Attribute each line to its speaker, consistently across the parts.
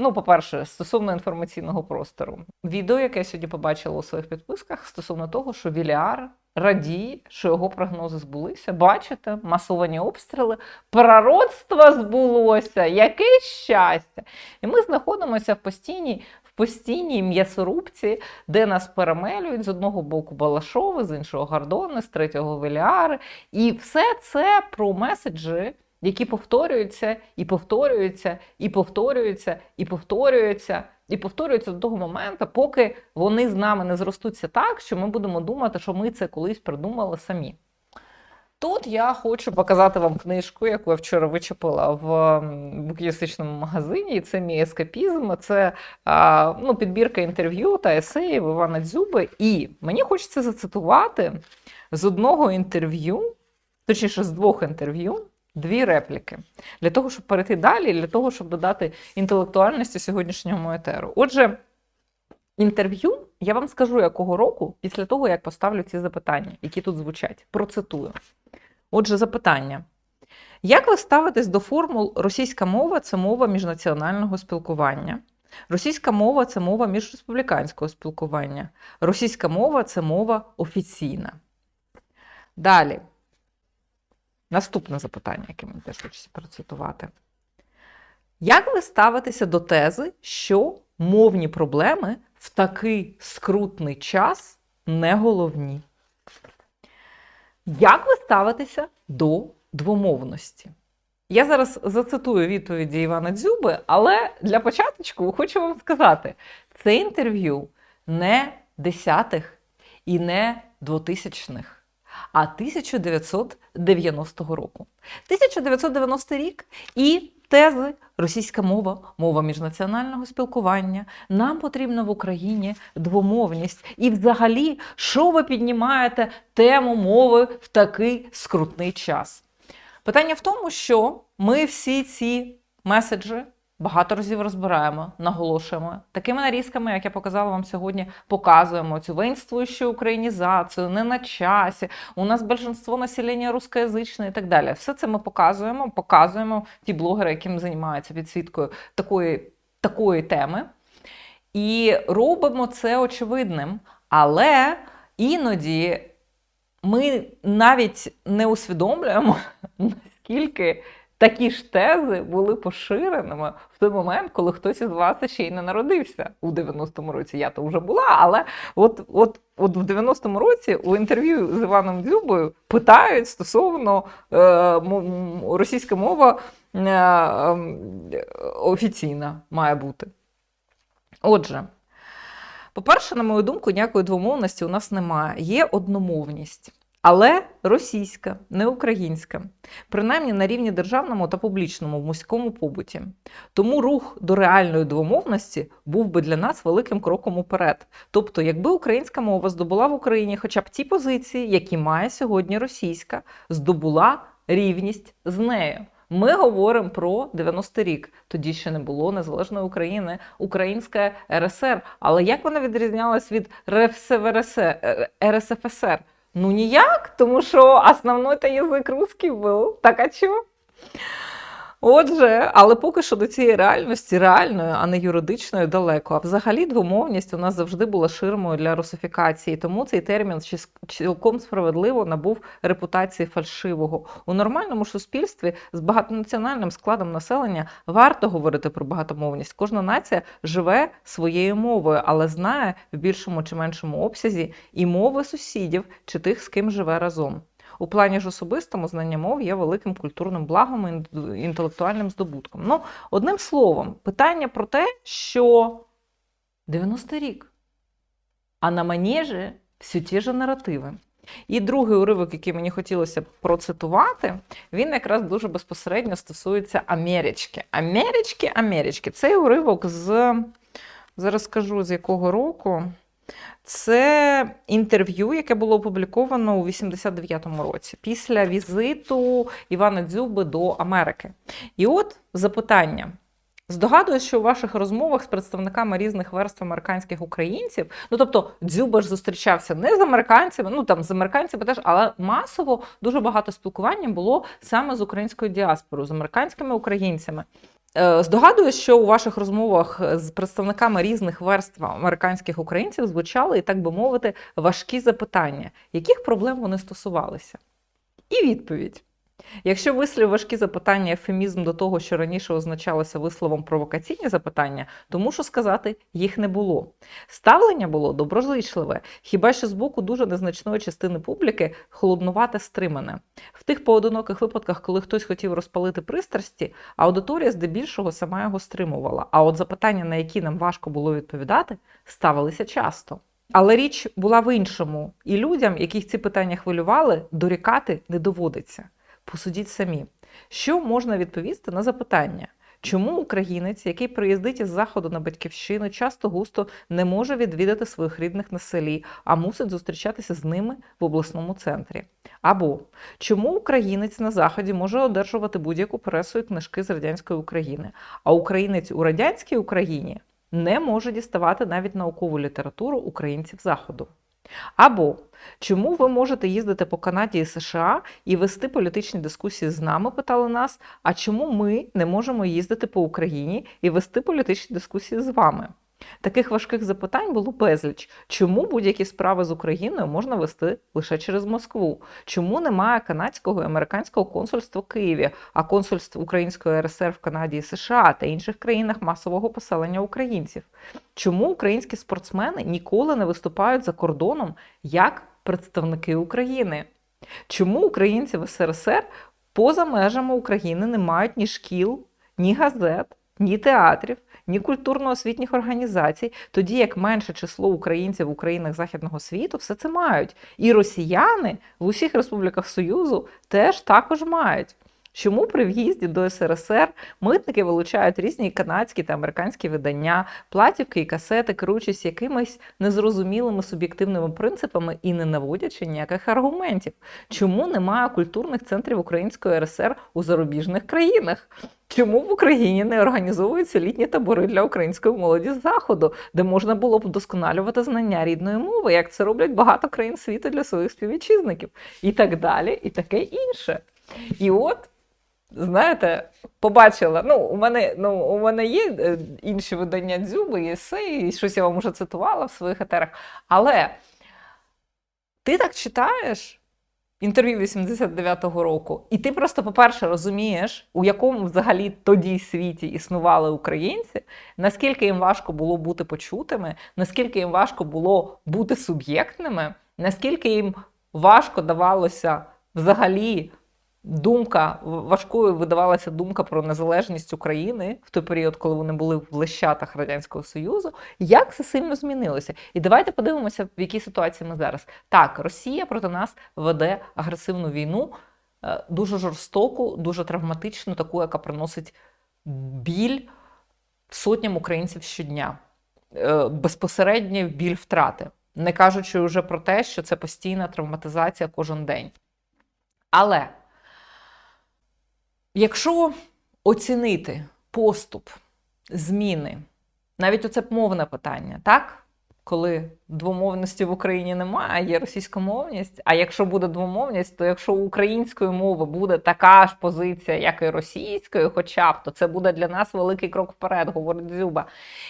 Speaker 1: Ну, по-перше, стосовно інформаційного простору. Відео, яке я сьогодні побачила у своїх підписках, стосовно того, що Віліар радіє, що його прогнози збулися. Бачите, масовані обстріли, пророцтво збулося, яке щастя! І ми знаходимося в постійній. в Постійній м'ясорубці, де нас перемелюють з одного боку Балашови, з іншого Гордони, з третього Веліари. І все це про меседжі, які повторюються і повторюються, і повторюються, і повторюються, і повторюються до того моменту, поки вони з нами не зростуться так, що ми будемо думати, що ми це колись придумали самі. Тут я хочу показати вам книжку, яку я вчора вичепила в м, букіністичному магазині. Це мій ескапізм. Це ну, підбірка інтерв'ю та есеїв Івана Дзюби. І мені хочеться зацитувати з одного інтерв'ю, точніше, з двох інтерв'ю, дві репліки. Для того, щоб перейти далі, для того, щоб додати інтелектуальності сьогоднішньому етеру. Отже, інтерв'ю я вам скажу, якого року, після того, як поставлю ці запитання, які тут звучать. Процитую. Отже, запитання. Як ви ставитесь до формул російська мова це мова міжнаціонального спілкування? Російська мова це мова міжреспубліканського спілкування. Російська мова це мова офіційна. Далі. Наступне запитання, яке мені теж хочеться процитувати. Як ви ставитеся до тези, що мовні проблеми в такий скрутний час не головні? Як ви ставитеся до двомовності? Я зараз зацитую відповіді Івана Дзюби, але для початку хочу вам сказати: це інтерв'ю не десятих і не двотисячних, а 1990 року. 1990 рік і тези російська мова, мова міжнаціонального спілкування. Нам потрібна в Україні двомовність. І взагалі, що ви піднімаєте тему мови в такий скрутний час? Питання в тому, що ми всі ці меседжі багато разів розбираємо, наголошуємо такими нарізками, як я показала вам сьогодні, показуємо цю воїнствуючу українізацію, не на часі. У нас більшинство населення рускоязичне і так далі. Все це ми показуємо, показуємо ті блогери, яким займаються підсвіткою такої, такої теми. І робимо це очевидним. Але іноді ми навіть не усвідомлюємо, наскільки такі ж тези були поширеними в той момент, коли хтось із вас ще й не народився у 90-му році. Я то вже була, але от, от, от в 90-му році у інтерв'ю з Іваном Дзюбою питають стосовно е, російська мова е, е, офіційна має бути. Отже. По-перше, на мою думку, ніякої двомовності у нас немає. Є одномовність, але російська, не українська, принаймні на рівні державному та публічному в муському побуті. Тому рух до реальної двомовності був би для нас великим кроком уперед. Тобто, якби українська мова здобула в Україні хоча б ті позиції, які має сьогодні російська, здобула рівність з нею. Ми говоримо про 90-й рік. Тоді ще не було незалежної України, Українська РСР. Але як вона відрізнялась від РСФСР? Ну ніяк, тому що основной-то язик русський був. Так а чого? Отже, але поки що до цієї реальності, реальної, а не юридичної, далеко. А взагалі двомовність у нас завжди була ширмою для русифікації, тому цей термін цілком справедливо набув репутації фальшивого. У нормальному суспільстві з багатонаціональним складом населення варто говорити про багатомовність. Кожна нація живе своєю мовою, але знає в більшому чи меншому обсязі і мови сусідів чи тих, з ким живе разом. У плані ж особистому знання мов є великим культурним благом і інтелектуальним здобутком. Ну, одним словом, питання про те, що 90-й рік, а на манежі всі ті ж наративи. І другий уривок, який мені хотілося процитувати, він якраз дуже безпосередньо стосується Амерички. Амерички, Амерички. Цей уривок з зараз скажу з якого року. Це інтерв'ю, яке було опубліковано у 89-му році після візиту Івана Дзюби до Америки. І от запитання. Здогадуюсь, що у ваших розмовах з представниками різних верств американських українців, ну тобто Дзюба ж зустрічався не з американцями, ну там з американцями теж, але масово дуже багато спілкування було саме з українською діаспорою, з американськими українцями. Е, Здогадуюсь, що у ваших розмовах з представниками різних верств американських українців звучали, і так би мовити, важкі запитання, яких проблем вони стосувалися. І відповідь. Якщо вислів важкі запитання ефемізм до того, що раніше означалося висловом провокаційні запитання, то мушу сказати, їх не було. Ставлення було доброзичливе, хіба що з боку дуже незначної частини публіки холоднувате стримане. В тих поодиноких випадках, коли хтось хотів розпалити пристрасті, аудиторія здебільшого сама його стримувала. А от запитання, на які нам важко було відповідати, ставилися часто. Але річ була в іншому, і людям, яких ці питання хвилювали, дорікати не доводиться. Посудіть самі, що можна відповісти на запитання, чому українець, який приїздить із заходу на батьківщину, часто густо не може відвідати своїх рідних на селі, а мусить зустрічатися з ними в обласному центрі? Або чому українець на заході може одержувати будь-яку пресу і книжки з радянської України, а українець у радянській Україні не може діставати навіть наукову літературу українців заходу? Або чому ви можете їздити по Канаді і США і вести політичні дискусії з нами? Питали нас. А чому ми не можемо їздити по Україні і вести політичні дискусії з вами? Таких важких запитань було безліч. Чому будь-які справи з Україною можна вести лише через Москву? Чому немає канадського і американського консульства в Києві, а консульств Української РСР в Канаді і США та інших країнах масового поселення українців? Чому українські спортсмени ніколи не виступають за кордоном як представники України? Чому українці в СРСР поза межами України не мають ні шкіл, ні газет, ні театрів? ні культурно-освітніх організацій, тоді як менше число українців в Українах західного світу все це мають. І росіяни в усіх республіках Союзу теж також мають. Чому при в'їзді до СРСР митники вилучають різні канадські та американські видання, платівки і касети, керуючись якимись незрозумілими суб'єктивними принципами і не наводячи ніяких аргументів? Чому немає культурних центрів Української РСР у зарубіжних країнах? Чому в Україні не організовуються літні табори для української молоді з заходу, де можна було б вдосконалювати знання рідної мови, як це роблять багато країн світу для своїх співвітчизників, і так далі, і таке інше. І от. Знаєте, побачила. Ну, у мене ну, у мене є е, інші видання дзюби, есе, і щось я вам вже цитувала в своїх етерах. Але ти так читаєш інтерв'ю 89-го року, і ти просто, по-перше, розумієш, у якому взагалі тоді світі існували українці, наскільки їм важко було бути почутими, наскільки їм важко було бути суб'єктними, наскільки їм важко давалося взагалі думка важкою видавалася думка про незалежність України в той період, коли вони були в лещатах Радянського Союзу. Як це сильно змінилося? І давайте подивимося, в якій ситуації ми зараз. Так, Росія проти нас веде агресивну війну, е, дуже жорстоку, дуже травматичну, таку, яка приносить біль сотням українців щодня, е, безпосередній біль втрати. Не кажучи вже про те, що це постійна травматизація кожен день. Але Якщо оцінити поступ, зміни, навіть оце мовне питання, так? Коли двомовності в Україні немає, є російськомовність. А якщо буде двомовність, то якщо у української мови буде така ж позиція, як і російської, хоча б, то це буде для нас великий крок вперед, говорить Дзюба.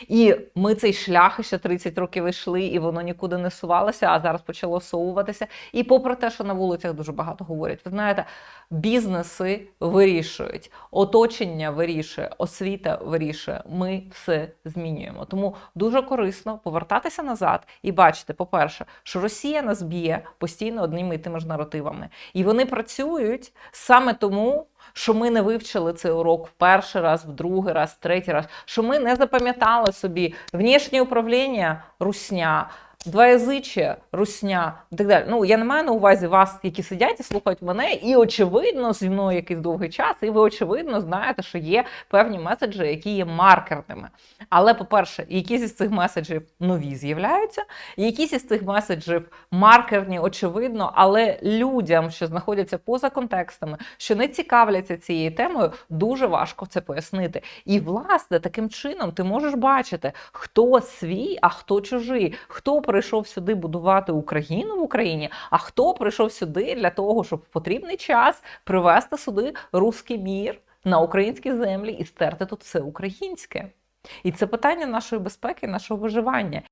Speaker 1: І ми цей шлях ще 30 років йшли, і воно нікуди не сувалося, а зараз почало совуватися. І попри те, що на вулицях дуже багато говорять, ви знаєте, бізнеси вирішують, оточення вирішує, освіта вирішує. Ми все змінюємо. Тому дуже корисно повертатися назад і бачите, по-перше, що Росія нас б'є постійно одними і тими ж наративами. І вони працюють саме тому. Що ми не вивчили цей урок в перший раз, в другий раз, в третій раз, що ми не запам'ятали собі внішнє управління русня, двоязиччя, русня і так далі. Ну я не маю на увазі вас, які сидять і слухають мене, і очевидно, зі мною якийсь довгий час, і ви очевидно знаєте, що є певні меседжі, які є маркерними. Але, по-перше, якісь із цих меседжів нові з'являються, якісь із цих меседжів маркерні, очевидно, але людям, що знаходяться поза контекстами, що не цікавляться цією темою, дуже важко це пояснити. І, власне, таким чином ти можеш бачити, хто свій, а хто чужий, хто прийшов сюди будувати Україну в Україні, а хто прийшов сюди для того, щоб в потрібний час привести сюди руський мір на українські землі і стерти тут все українське. І це питання нашої безпеки, нашого виживання.